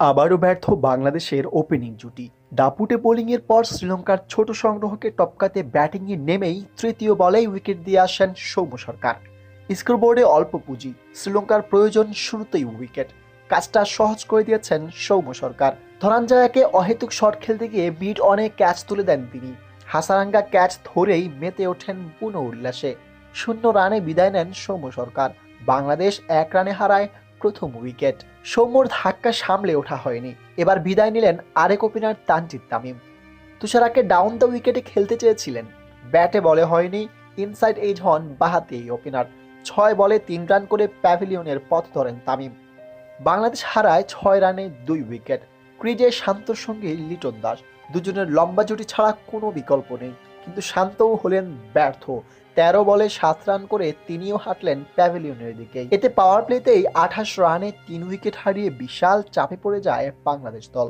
আবারও ব্যর্থ বাংলাদেশের ওপেনিং জুটি। দাপুটে বোলিংয়ের পর শ্রীলঙ্কার ছোট সংগ্রহকে টপকাতে ব্যাটিংয়ে নেমেই তৃতীয় বলেই উইকেট দিয়ে আসেন সৌম্য সরকার। স্কোরবোর্ডে অল্প পুঁজি, শ্রীলঙ্কার প্রয়োজন শুরুতেই উইকেট কাজটা সহজ করে দিয়েছেন সৌম্য সরকার। ধরাঞ্জায়াকে অহেতুক শট খেলতে গিয়ে মিড অনেক ক্যাচ তুলে দেন তিনি। হাসারাঙ্গা ক্যাচ ধরেই মেতে ওঠেন পুনঃ উল্লাসে। শূন্য রানে বিদায় নেন সৌম্য সরকার। বাংলাদেশ এক রানে হারায় প্রথম উইকেট। সৌম্যর ধাক্কা সামলে ওঠা হয়নি। এবার বিদায় নিলেন আরেক ওপেনার তানজিদ তামিম। তুষারাকে ডাউন দ্য উইকেটে খেলতে চেয়েছিলেন। ব্যাটে বলে হয়নি ইনসাইড এজ হন বাহাতি এই ওপেনার। ছয় বলে তিন রান করে প্যাভিলিয়নের পথ ধরেন তামিম। বাংলাদেশ হারায় ছয় রানে দুই উইকেট। ক্রিজে শান্তর সঙ্গে লিটন দাস। দুজনের লম্বা জুটি ছাড়া কোনো বিকল্প নেই। কিন্তু শান্তও হলেন ব্যর্থ। তেরো বলে সাত রান করে তিনিও হাঁটলেন প্যাভিলিয়নের দিকে। এতে পাওয়ার প্লেতেই আঠাশ রানে তিন উইকেট হারিয়ে বিশাল চাপে পড়ে যায় বাংলাদেশ দল।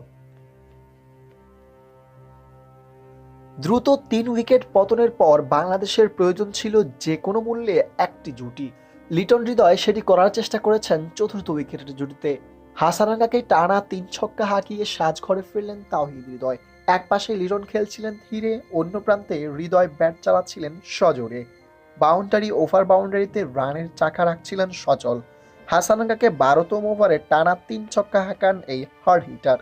দ্রুত তিন উইকেট পতনের পর বাংলাদেশের প্রয়োজন ছিল যে কোনো মূল্যে একটি জুটি। লিটন হৃদয় সেটি করার চেষ্টা করেছেন চতুর্থ উইকেটের জুটিতে। হাসারাঙ্গাকে টানা তিন ছক্কা হাঁকিয়ে সাজঘরে ফিরলেন তাওহিদ হৃদয়। এক পাশে লিটন খেলছিলেন ধীরে, অন্য প্রান্তে হৃদয় ব্যাট চালাচ্ছিলেন সজোরে। বাউন্ডারি ওভার বাউন্ডারিতে রানের চাকা রাখছিলেন সচল। হাসানাঙ্গাকে বারোতম ওভারে টানা তিন ছক্কা হাঁকান এই হার্ড হিটার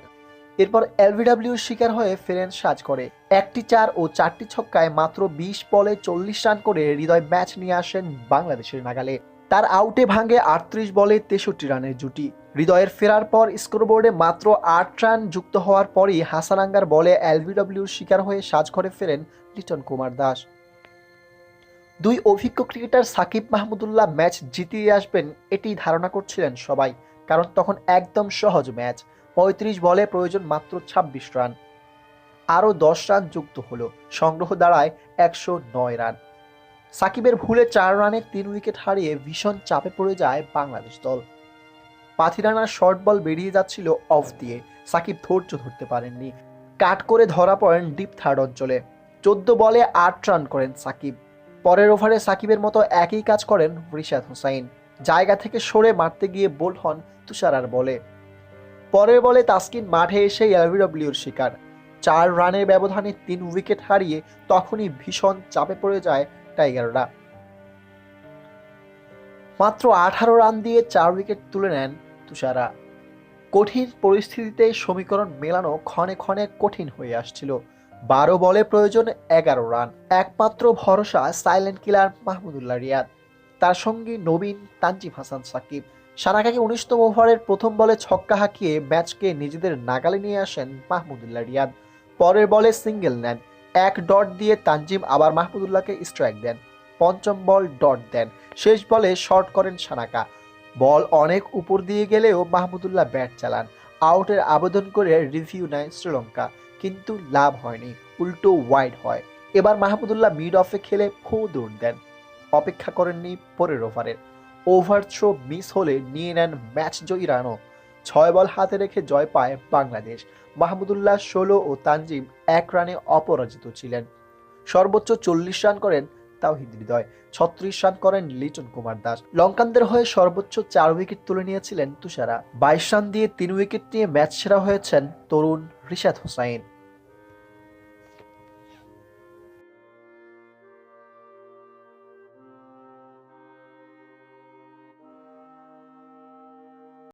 এরপর এলবিডব্লিউর শিকার হয়ে ফেরেন সাজ করে। একটি চার ও চারটি ছক্কায় মাত্র বিশ বলে চল্লিশ রান করে হৃদয় ম্যাচ নিয়ে আসেন বাংলাদেশের নাগালে। তার আউটে ভাঙে আটত্রিশ বলে তেষট্টি রানের জুটি। হৃদয়ের ফেরার পর স্কোরবোর্ডে মাত্র আট রান যুক্ত হওয়ার পরই হাসানাঙ্গার বলে এলবিডব্লিউর শিকার হয়ে সাজঘরে ফেরেন লিটন কুমার দাস। দুই অভিজ্ঞ ক্রিকেটার সাকিব মাহমুদুল্লাহ ম্যাচ জিতিয়ে আসবেন এটি ধারণা করছিলেন সবাই, কারণ তখন একদম সহজ ম্যাচ। পঁয়ত্রিশ বলে প্রয়োজন মাত্র ছাব্বিশ রান। আরও দশ রান যুক্ত হলো। সংগ্রহ দাঁড়ায় একশো নয় রান। সাকিবের ভুলে চার রানে তিন উইকেট হারিয়ে ভীষণ চাপে পড়ে যায় বাংলাদেশ দল। পাথিরানার শর্ট বল বেরিয়ে যাচ্ছিল অফ দিয়ে। সাকিব ধৈর্য ধরতে পারেননি। কাট করে ধরা পড়েন ডিপ থার্ড অঞ্চলে। চোদ্দ বলে আট রান করেন সাকিব। পরের ওভারে সাকিবের মতো একই কাজ করেন রিশাদ হোসাইন। জায়গা থেকে সরে মারতে গিয়ে বোল্ড হন তুষারার বলে। পরের বলে তাসকিন মাঠে এসে এলবিডব্লিউর শিকার। চার রানের ব্যবধানে তিন উইকেট হারিয়ে তখনই ভীষণ চাপে পড়ে যায় টাইগাররা। মাত্র আঠারো রান দিয়ে চার উইকেট তুলে নেন তুষারা। কঠিন পরিস্থিতিতে সমীকরণ মেলানো ক্ষণে ক্ষণে কঠিন হয়ে আসছিল। বারো বলে প্রয়োজন এগারো রান, একমাত্র ভরসা সাইলেন্ট কিলার মাহমুদুল্লাহ রিয়াদ। তার সঙ্গে নবীন তানজিম হাসান সাকিব। সানাকাকে উনিশতম ওভারের প্রথম বলে ছক্কা হাঁকিয়ে ম্যাচকে নিজেদের নাগালে নিয়ে আসেন মাহমুদুল্লাহ রিয়াদ। পরের বলে সিঙ্গেল নেন এক ডট দিয়ে তানজিম আবার মাহমুদুল্লাহকে স্ট্রাইক দেন। পঞ্চম বল ডট দেন। শেষ বলে শর্ট করেন সানাকা। বল অনেক উপর দিয়ে গেলেও মাহমুদুল্লাহ ব্যাট চালান। আউটের আবেদন করে রিভিউ নেয় শ্রীলঙ্কা। কিন্তু লাভ হয়নি, উল্টো ওয়াইড হয়। এবার মাহমুদুল্লাহ মিড অফে খেলে ফো দৌড় দেন। অপেক্ষা করেননি পরের ওভারের ওভার থ্রো মিস হলে নিয়ে নেন ম্যাচ জয়ী রানও। ছয় বল হাতে রেখে জয় পায় বাংলাদেশ। মাহমুদুল্লাহ ষোলো ও তানজিম এক রানে অপরাজিত ছিলেন। সর্বোচ্চ চল্লিশ রান করেন তাওহিদ হৃদয়, ছত্রিশ রান করেন লিটন কুমার দাস। লঙ্কানদের হয়ে সর্বোচ্চ চার উইকেট তুলে নিয়েছিলেন তুষারা। বাইশ রান দিয়ে তিন উইকেট নিয়ে ম্যাচ সেরা হয়েছেন তরুণ রিশাদ হোসাইন।